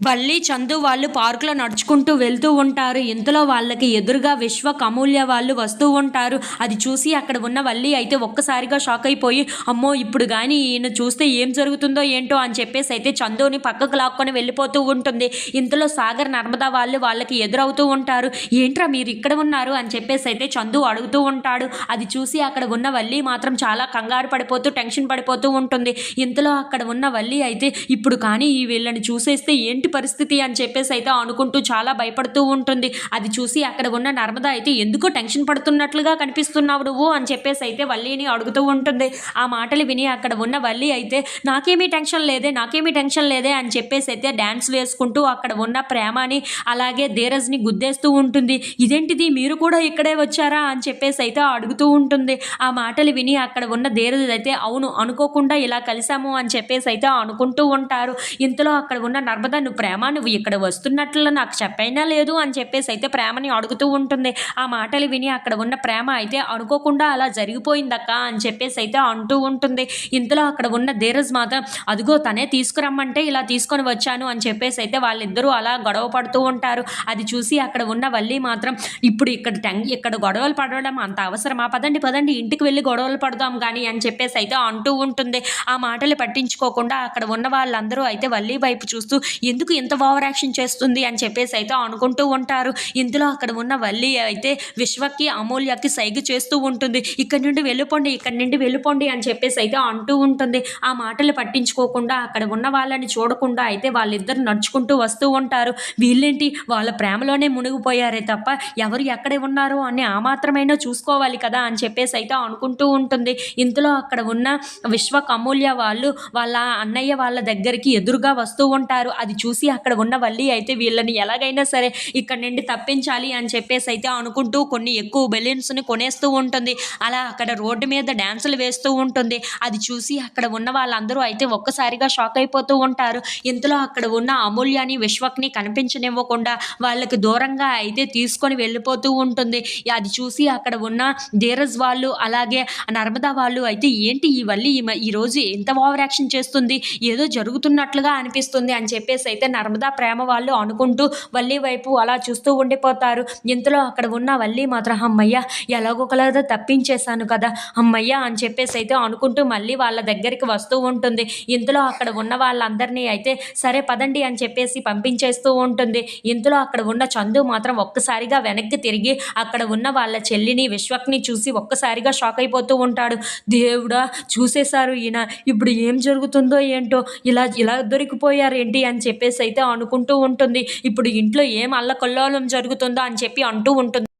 వల్లి చందు వాళ్ళు పార్కులో నడుచుకుంటూ వెళ్తూ ఉంటారు. ఇంతలో వాళ్ళకి ఎదురుగా విశ్వ కమూల్య వాళ్ళు వస్తూ ఉంటారు. అది చూసి అక్కడ ఉన్న వల్లి అయితే ఒక్కసారిగా షాక్ అయిపోయి అమ్మో ఇప్పుడు కానీ ఈయన చూస్తే ఏం జరుగుతుందో ఏంటో అని చెప్పేసి అయితే చందుని పక్కకు లాక్కొని వెళ్ళిపోతూ ఉంటుంది. ఇంతలో సాగర్ నర్మదా వాళ్ళు వాళ్ళకి ఎదురవుతూ ఉంటారు. ఏంట్రా మీరు ఇక్కడ ఉన్నారు? అని చెప్పేసి అయితే చందు అడుగుతూ ఉంటాడు. అది చూసి అక్కడ ఉన్న వల్లి మాత్రం చాలా కంగారు పడిపోతూ టెన్షన్ పడిపోతూ ఉంటుంది. ఇంతలో అక్కడ ఉన్న వల్లి అయితే ఇప్పుడు కానీ ఈ వీళ్ళని చూసేస్తే ఏంటి పరిస్థితి అని చెప్పేసి అయితే అనుకుంటూ చాలా భయపడుతూ ఉంటుంది. అది చూసి అక్కడ ఉన్న నర్మద అయితే ఎందుకు టెన్షన్ పడుతున్నట్లుగా కనిపిస్తున్నావు నువ్వు అని చెప్పేసి అయితే వల్లిని అడుగుతూ ఉంటుంది. ఆ మాటలు విని అక్కడ ఉన్న వల్లి అయితే నాకేమీ టెన్షన్ లేదే నాకేమీ టెన్షన్ లేదే అని చెప్పేసి అయితే డ్యాన్స్ వేసుకుంటూ అక్కడ ఉన్న ప్రేమని అలాగే ధీరజ్ని గుద్దేస్తూ ఉంటుంది. ఇదేంటిది? మీరు కూడా ఇక్కడే వచ్చారా? అని చెప్పేసి అయితే అడుగుతూ ఉంటుంది. ఆ మాటలు విని అక్కడ ఉన్న ధీరజ్ అయితే అవును అనుకోకుండా ఇలా కలిసాము అని చెప్పేసి అయితే అనుకుంటూ ఉంటారు. ఇంతలో అక్కడ ఉన్న నర్మద నువ్వు ప్రేమ నువ్వు ఇక్కడ వస్తున్నట్లు నాకు చెప్పైనా లేదు అని చెప్పేసి అయితే ప్రేమని అడుగుతూ ఉంటుంది. ఆ మాటలు విని అక్కడ ఉన్న ప్రేమ అయితే అనుకోకుండా అలా జరిగిపోయిందక్క అని చెప్పేసి అయితే అంటూ ఉంటుంది. ఇంతలో అక్కడ ఉన్న ధీరజ్ మాత్రం అదిగో తనే తీసుకురమ్మంటే ఇలా తీసుకొని వచ్చాను అని చెప్పేసి అయితే వాళ్ళిద్దరూ అలా గొడవ పడుతూ ఉంటారు. అది చూసి అక్కడ ఉన్న వల్లి మాత్రం ఇప్పుడు ఇక్కడ టెన్ ఇక్కడ గొడవలు పడడం అంత అవసరమా? పదండి పదండి ఇంటికి వెళ్ళి గొడవలు పడదాం కానీ అని చెప్పేసి అయితే అంటూ ఉంటుంది. ఆ మాటలు పట్టించుకోకుండా అక్కడ ఉన్న వాళ్ళందరూ అయితే వల్లి వైపు చూస్తూ ఎందుకు ఇంత ఓవర్ యాక్షన్ చేస్తుంది అని చెప్పేసి అయితే అనుకుంటూ ఉంటారు. ఇందులో అక్కడ ఉన్న వల్లి అయితే విశ్వకి అమూల్యకి సైగ చేస్తూ ఉంటుంది. ఇక్కడ నుండి వెళ్ళిపోండి ఇక్కడ నుండి వెళ్ళిపోండి అని చెప్పేసి అయితే అంటూ ఉంటుంది. ఆ మాటలు పట్టించుకోకుండా అక్కడ ఉన్న వాళ్ళని చూడకుండా అయితే వాళ్ళిద్దరు నడుచుకుంటూ వస్తూ ఉంటారు. వీళ్ళేంటి? వాళ్ళ ప్రేమలోనే మునిగిపోయారే తప్ప ఎవరు ఎక్కడే ఉన్నారు అని ఆ మాత్రమైనా చూసుకోవాలి కదా అని చెప్పేసి అయితే అనుకుంటూ ఉంటుంది. ఇంతలో అక్కడ ఉన్న విశ్వక్ అమూల్య వాళ్ళు వాళ్ళ అన్నయ్య వాళ్ళ దగ్గరికి ఎదురుగా వస్తూ ఉంటారు. అది చూసి అక్కడ ఉన్న వల్లి అయితే వీళ్ళని ఎలాగైనా సరే ఇక్కడ నుండి తప్పించాలి అని చెప్పేసి అయితే అనుకుంటూ కొన్ని ఎక్కువ బెలూన్స్ని కొనేస్తూ ఉంటుంది. అలా అక్కడ రోడ్డు మీద డ్యాన్సులు వేస్తూ ఉంటుంది. అది చూసి అక్కడ ఉన్న వాళ్ళందరూ అయితే ఒక్కసారిగా షాక్ అయిపోతూ ఉంటారు. ఇంతలో అక్కడ ఉన్న అమూల్యాని విశ్వక్ని కనిపించనివ్వకుండా వాళ్ళకి దూరంగా అయితే తీసుకొని వెళ్ళిపోతూ ఉంటుంది. అది చూసి అక్కడ ఉన్న ధీరజ్ వాళ్ళు అలాగే నర్మదా వాళ్ళు అయితే ఏంటి ఈ వల్లి ఈ రోజు ఎంత ఓవర్ యాక్షన్ చేస్తుంది? ఏదో జరుగుతున్నట్లుగా అనిపిస్తుంది అని చెప్పేసి అయితే నర్మదా ప్రేమ వాళ్ళు అనుకుంటూ వల్లి వైపు అలా చూస్తూ ఉండిపోతారు. ఇంతలో అక్కడ ఉన్న వల్లి మాత్రం అమ్మయ్య ఎలాగో తప్పించేశాను కదా అమ్మయ్య అని చెప్పేసి అయితే అనుకుంటూ మళ్ళీ వాళ్ళ దగ్గరికి వస్తూ ఉంటుంది. ఇంతలో అక్కడ ఉన్న వాళ్ళందరినీ అయితే సరే పదండి అని చెప్పేసి పంపించేస్తూ ఉంటుంది. ఇంతలో అక్కడ ఉన్న చందు మాత్రం ఒక్కసారిగా వెనక్కి తిరిగి అక్కడ ఉన్న వాళ్ళ చెల్లిని విశ్వక్ని చూసి ఒక్కసారిగా షాక్ అయిపోతూ ఉంటాడు. దేవుడా చూసేశారు ఈయన ఇప్పుడు ఏం జరుగుతుందో ఏంటో ఇలా ఇలా దొరికిపోయారు ఏంటి అని చెప్పేసి అయితే అనుకుంటూ ఉంటుంది. ఇప్పుడు ఇంట్లో ఏం అల్లకల్లోలం జరుగుతుందో అని చెప్పి అంటూ ఉంటుంది.